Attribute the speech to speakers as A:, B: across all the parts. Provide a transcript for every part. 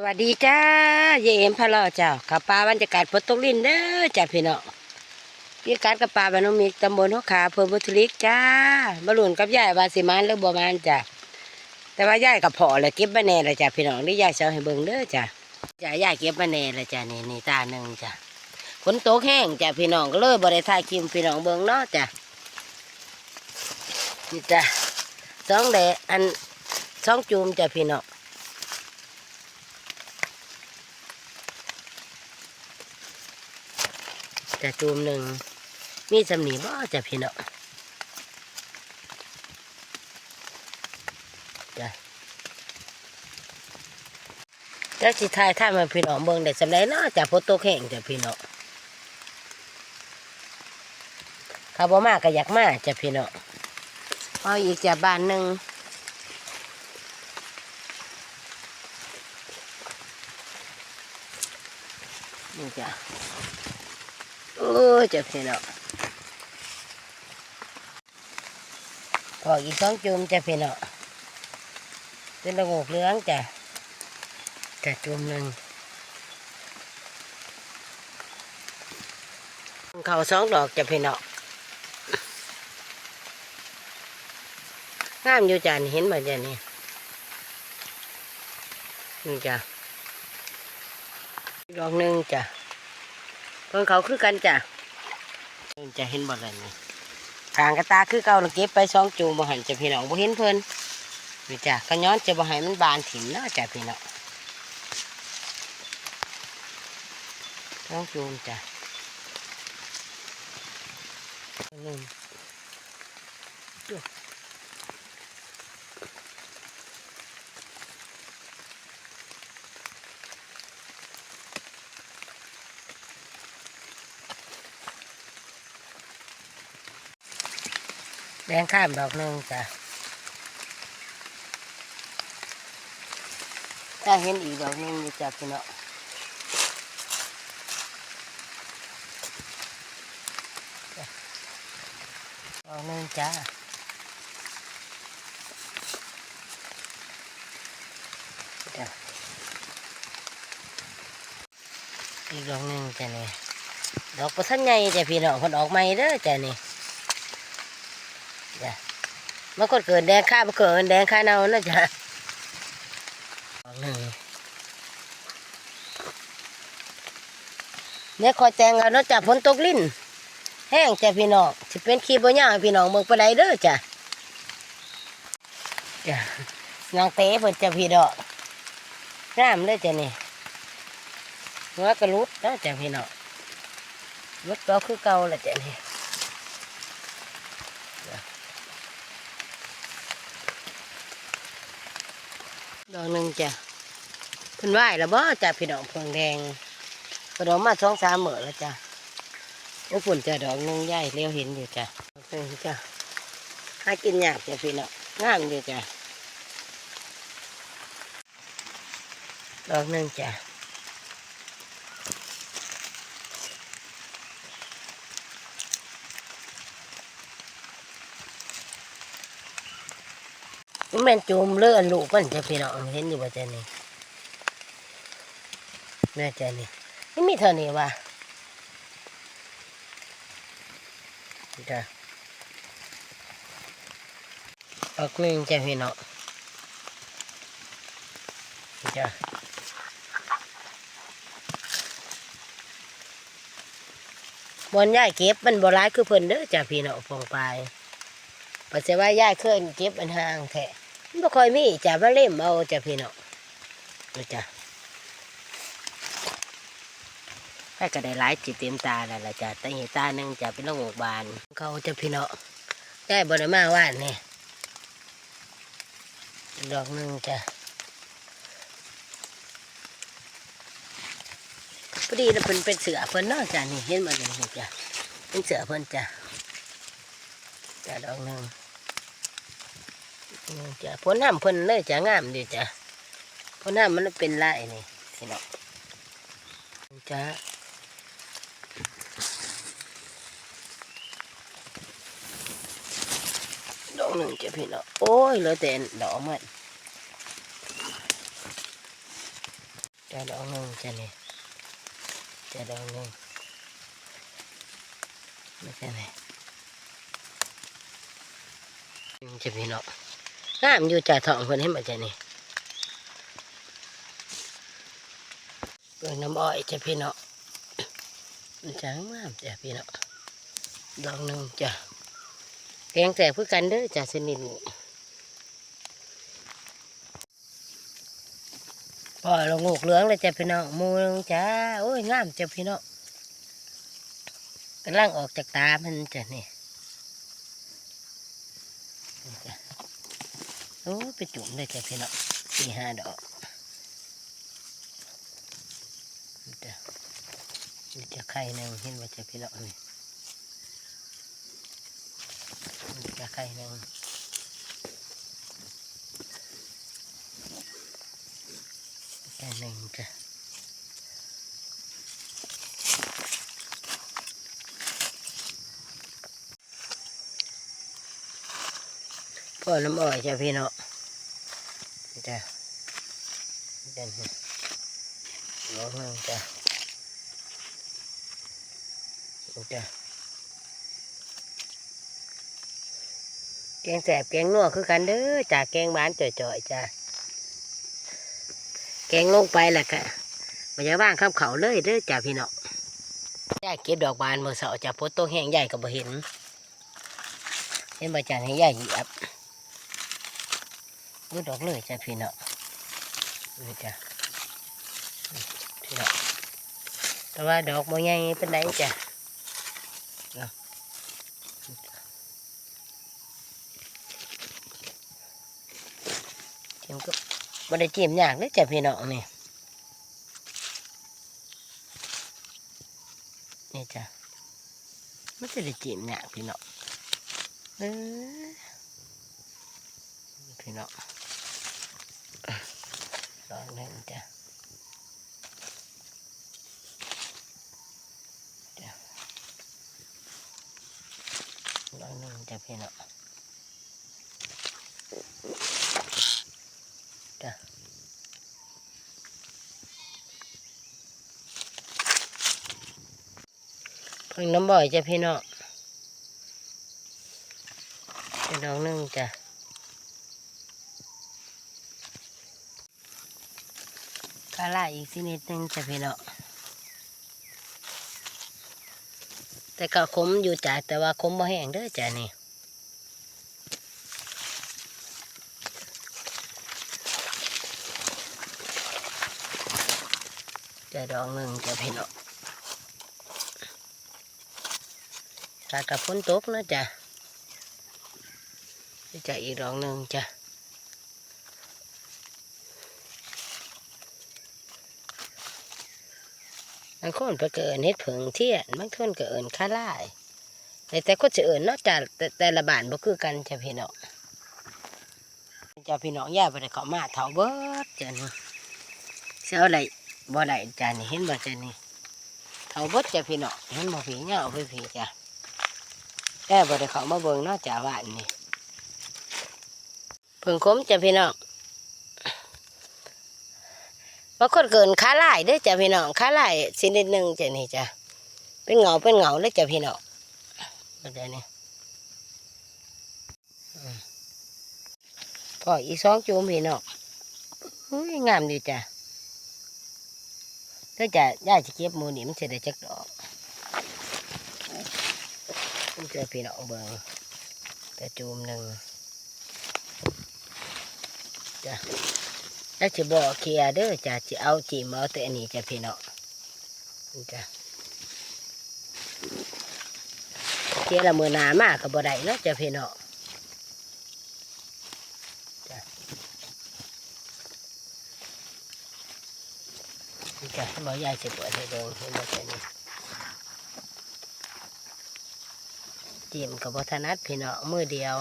A: สวัสดีจ้าเยเอ็มพะลอเจ้าขับปลาบรรยากาศฝนตกลินเด้อจ้าพี่น้องพี่การกับปลาบานมิกตำบลหัวขาอำเภอบุตริกจ้ามาหลุนกับยายวาสิมานหรือบัวมานจ้าแต่ว่ายายกับพ่อเลยเก็บมาแน่ลยจ้าพี่น้องนี่ยายเชาให้เบิ่งเด้อจ้าจ้ายายเก็บมาแน่ลยจ้านี่นี่ตาหนึ่งจ้าฝนตกแห้งจ้าพี่น้องก็เลยบริถ่ายคลิปพี่น้องเบิ่งเนาะจ้านี่จ้าสองแดดอันสองจูมจ้าพี่น้อง จะจูมหนึ่งมีสำนีบ่จะพี่น้องจ้ะแล้วสิทายถ้ามาพี่น้องเบิ่งได้สำไรเนาะจะโพโตแข่งจะพี่น้องข้าบ่มากก็อยากมาจะพี่น้องเอาอีกจะบ้านหนึ่งนี่จ้ะ ยเจ็บพี่น้องพออีกสองจุ่มจะพี่น้องเป็นระงกเหลืองจ้ะจะจุ่มหนึ่งเขาสองดอกจะพี่น้องามอยู่จ้ะนี่เห็นบ่จ้ะนี่นี่จ้ะดอกหนึ่งจ้ะ เพิ่นเขาคือกันจ้ะเพิ่นจะเห็นบ่ล่ะนี่ทางกระตาคือเก่าน่ะเก็บไปสองจูงบ่หันจะพี่น้องบ่เห็นเพิ่นนี่จ้ะก็ย้อนจะบ่ให้มันบานถิ่นเนาะจ้ะพี่น้องสองจูงจ้ะหนึ่ง แดงข้ามดอกหนึ่งจ้ะถ้าเห็นอีกดอกหนึ่งจะพี่น้องจ้ะดอกหนึ่งจ้าจ้ะอีกดอกหนึ่งจ้ะนี่ดอกประทันใหญ่จ้ะพี่น้องคนออกใหม่เด้อจ้ะนี่ จ้ะมันก็เกิดแดงข้ามันเกิดแดงข้าเนานะจ๊ะเนี่ยคอยแจงเอาเนาะจ้ะฝนตกลิ้น แห้งจ้ะพี่น้องสิเป็นขี้บ่ย่างพี่น้องเมืองไปไหนเด้อจ้ะจ้ะนางเต๋เพิ่นจะพี่ดอกงามเลยจ้ะนี่หัวกระลุดนะจ้ะพี่น้องรุดก็คือเก่าละจ้ะนี่ ดอกหนึ่งจ้ะเพิ่นไหวแล้วบ่จ้ะพี่น้องพวงแดงกระดอกมาสองสามมื้อแล้วจ้ะโอ้ฝุ่นจ้ะดอกหนึ่งใหญ่เลี้ยวเห็นอยู่จ้ะดอกหนึ่งจ้ะหากินยากจ้ะพี่น้องงามอยู่จ้ะดอกหนึ่งจ้ะ นี่แม่นจูมเลื่อนลูกมันจ้ะพี่น้องเห็นอยู่บ่จ้ะนี่แม่จ้ะนี่นี่มีเท่านี้ว่ะจ้ะออกหนึ่งจ้ะพี่น้องจ้ะบอนย่ายเก็บมันบ่ร้ายคือเพิ่นเด้อจ้ะพี่น้องฟองไปปัจจัยว่าย่ายเคยเก็บอันห่างแท้ บ่ค่อยมีจ้ะมาเล่มเอาจ้ะพี่น้องดูจ้ะให้ก็ได้หลายจิตเต็มตาแล้วล่ะจ้ะแต่เห็นตาหนึ่งจะเป็นโรคบาน เขาจะพี่น้องได้บ่ได้มาว่านนี่ดอกหนึ่งจ้ะพอดีนะเพิ่นเป็นเสือเพิ่นเนาะจ้ะนี่เห็นมาอย่างนี้จ้ะเป็นเสือเพิ่นจ้ะจ้ะดอกหนึ่ง จ้ะผลน้ำเพิ่นเลยจ้ะงามดีจ้ะผลน้ำมันเป็นลายนี่พี่น้องจ้ะดอกหนึ่งจ้ะพี่น้องโอ้ยเหลือแต่ดอกมันจะดอกหนึ่งจะนี่จะดอกหนึ่งไม่ใช่ไหมจะพี่เนาะน้ำอยู่จ่าทองคนให้มาจะนี่เปิดน้ำอ้อยจะพี่เนาะมันจะงามจ้ะพี่เนาะดอกหนึ่งจ้ะแกงแตกเพื่อกันเด้อจ้ะสนิทพอลงงูกเหลืองเลยจ้ะพี่เนาะหมูลงจ้าโอ้ยงามจ้ะพี่เนาะกำลังออกจากตามันจ้ะนี่จ้ะโอ้ไปจุ่มเลยจ้ะพี่เนาะสี่ห้าดอกนี่จะจะไข่หนึ่งเห็นว่าจะพี่นาะนี่นี่จะไข่หนึ่งไข่หนึ่งจ้ะพ่อน้ำอ้อยจ้ะพี่เนาะ จ้ะเด่นน้องนึงจ้ะจ้ะแกงแสบแกงนัวคือกันเด้อจ้ะแกงบ้านจ่อยๆจ้ะแกงลงไปแหละค่ะมันจะว่างข้ามเขาเลยเด้อจ้ะพี่เนาะย่าเก็บดอกบานเมื่อเสาร์จ้ะพดตัวแห้งใหญ่ก็บ่เห็นเห็นใบจานให้ยาเหยีบ มืดออกเลยจ้ะพี่เนาะนี่จ้ะพี่เนาะแต่ว่าดอกบ่ใหญ่เป็นไรจ้ะเนาะจิ้มก็บ่ได้จิ้มยากเลยจ้ะพี่เนาะนี่นี่จ้ะไม่ได้จิ้มยากพี่เนาะเออพี่เนาะ ดอกหนึ่งจ้ะจ้ะดอกหนึ่งจ้ะพี่เนาะจ้ะเพิ่งน้ำบ่อยจ้ะพี่เนาะจ้ะดอกหนึ่งจ้ะ กาลาอีกสินิดนึงจะพี่เนาะแต่ก็ขมอยู่จ้ะแต่ว่าขมบ่แห้งเด้อจ้ะนี่จะดองหนึ่งจะพี่เนาะถ้ากับฝนตกนะจ้ะจะอีกดอกหนึ่งจ้ะางคนไปเกินเฮ็ดผงเทียนบางคนก็เอินข้าไล่แต่แต่ก็จะเอินเนอกจากแต่แต่ละบ้านบ่คือกันจะพี่น้องจะพี่น้องย่าบ่ได้เข้ามาเฒ่าเบิดจ้ะนี่สิเอาอะไรบ่ได้จ้ะนี่เห็นบ่จ้ะนี่เฒ่าเบิดจ้ะพี่น้องเห็นบ่ผีเงาไปผีจ้ะแต่บ่ได้เข้ามาเบิ่งนอกจากบ้านนี่เพิ่งคมจ้ะพี่น้อง บางคนเกินขาลายเด้อจ้ะพี่น้องขาลายชนิดหนึ่งจ้ะนี่จ้ะเป็นเหงาเป็นเหงาเลยจ้ะพี่น้องมาได้นี่พออีสองจูมพี่น้องอุ้ยงามดีจ้ะถ้าจะย่าจะเก็บมูนี่มันจะได้จักดอกมันเจอพี่น้องเบิ่งแต่จูมหนึ่งจ้ะ แล้วจะบอกเคลียเด้อจ้ะจะเอาจีมเอาแต่อันนี้จ้ะพี่เนาะนี่จ้ะเคลียละมือหนามากกับบ่ได้เนาะจ้ะพี่เนาะจ้ะนี่จ้ะให้หมอยายจะปวดให้เบิ่งให้มาจ้ะนี่จีมกับบ่ถนัดพี่เนาะมือเดียว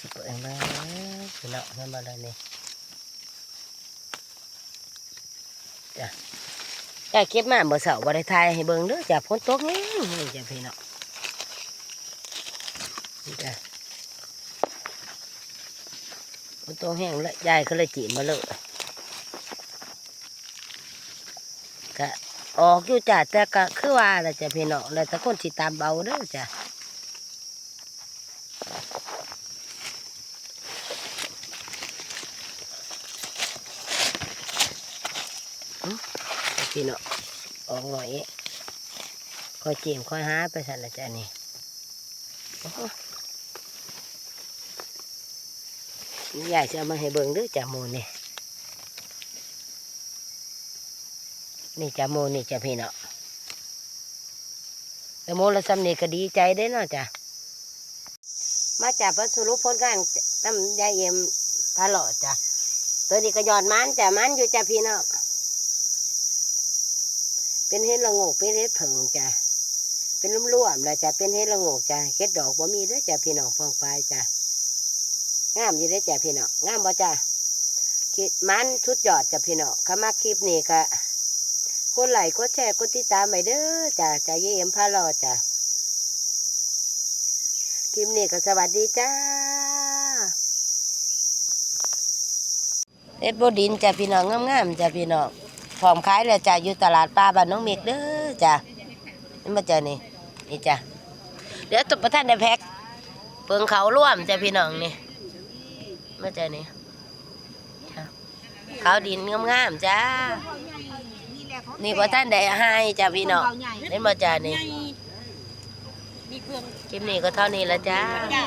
A: เราจะเปิดมาพี่น้องให้มาเลยนี่จ้ะจ้ะเก็บมาเมื่อเสาร์บริทายให้เบิ่งเด้อจ้ะฝนตกนี่นี่จ้ะพี่น้องนี่จ้ะมันต้องแห้งแล้วยายก็เลยจีนมาเลยก็ออกอยู่จ้ะแต่ก็คือว่าแหละจ้ะพี่น้องแล้วแต่คนสิตามเบาเด้อจ้ะ พี่เน้องออกหน่อยคอยเจียมคอยหาไปสั่นละจ้ะนี่โอ้โหยายจะมาให้เบิ่งด้วยจ้ะหมูนี่นี่จ้ะโมนี่จ้ะพี่เนาะแต่โมละสำนีก็ดีใจได้เนาะจ้ะมาจากพระสรุปผลงานน้ำยายเอ็มตลอดจ้ะตัวนี้ก็ยอดมันจ้ะมันอยู่จ้ะพี่เนาะ เป็นเห็ดละงกเป็นเห็ดผึ่งจ้ะเป็นลุ่มร่วมๆแล้วจ้ะเป็นเห็ดละงกจ้ะเห็ดดอกบ่มีเด้อจ้ะพี่น้องพองปลายจ้ะงามอยู่เด้อจ้ะพี่น้องงามบ่จ้ะคิดมันชุดยอดจ้ะพี่น้องขามาคลิปนี้ก็กดไลค์กดแชร์กดติดตามไปเด้อจ้าจ้าเยี่ยมพาลอจ้าคลิปนี้ก็สวัสดีจ้าเอ็ดบดินจ้าพี่น้องงามๆจ้าพี่น้อง พร้อมขายแล้วจ้าอยู่ตลาดปลาบ้านน้องเมกเด้อจ้านี่มาเจอนี่นี่จ้าเดี๋ยวตุกประท่านได้แพ็คเปิงเขาร่วมจ้าพี่น้องนี่มาเจอนี่จ้าขาวดินงามๆจ้านี่ว่าท่านได้ให้จ้าพี่น้องเล่นมาจ้านี่
B: มีเครื่อง
A: คลิปนี้ก็เท่านี้ละจ้า
B: จ้า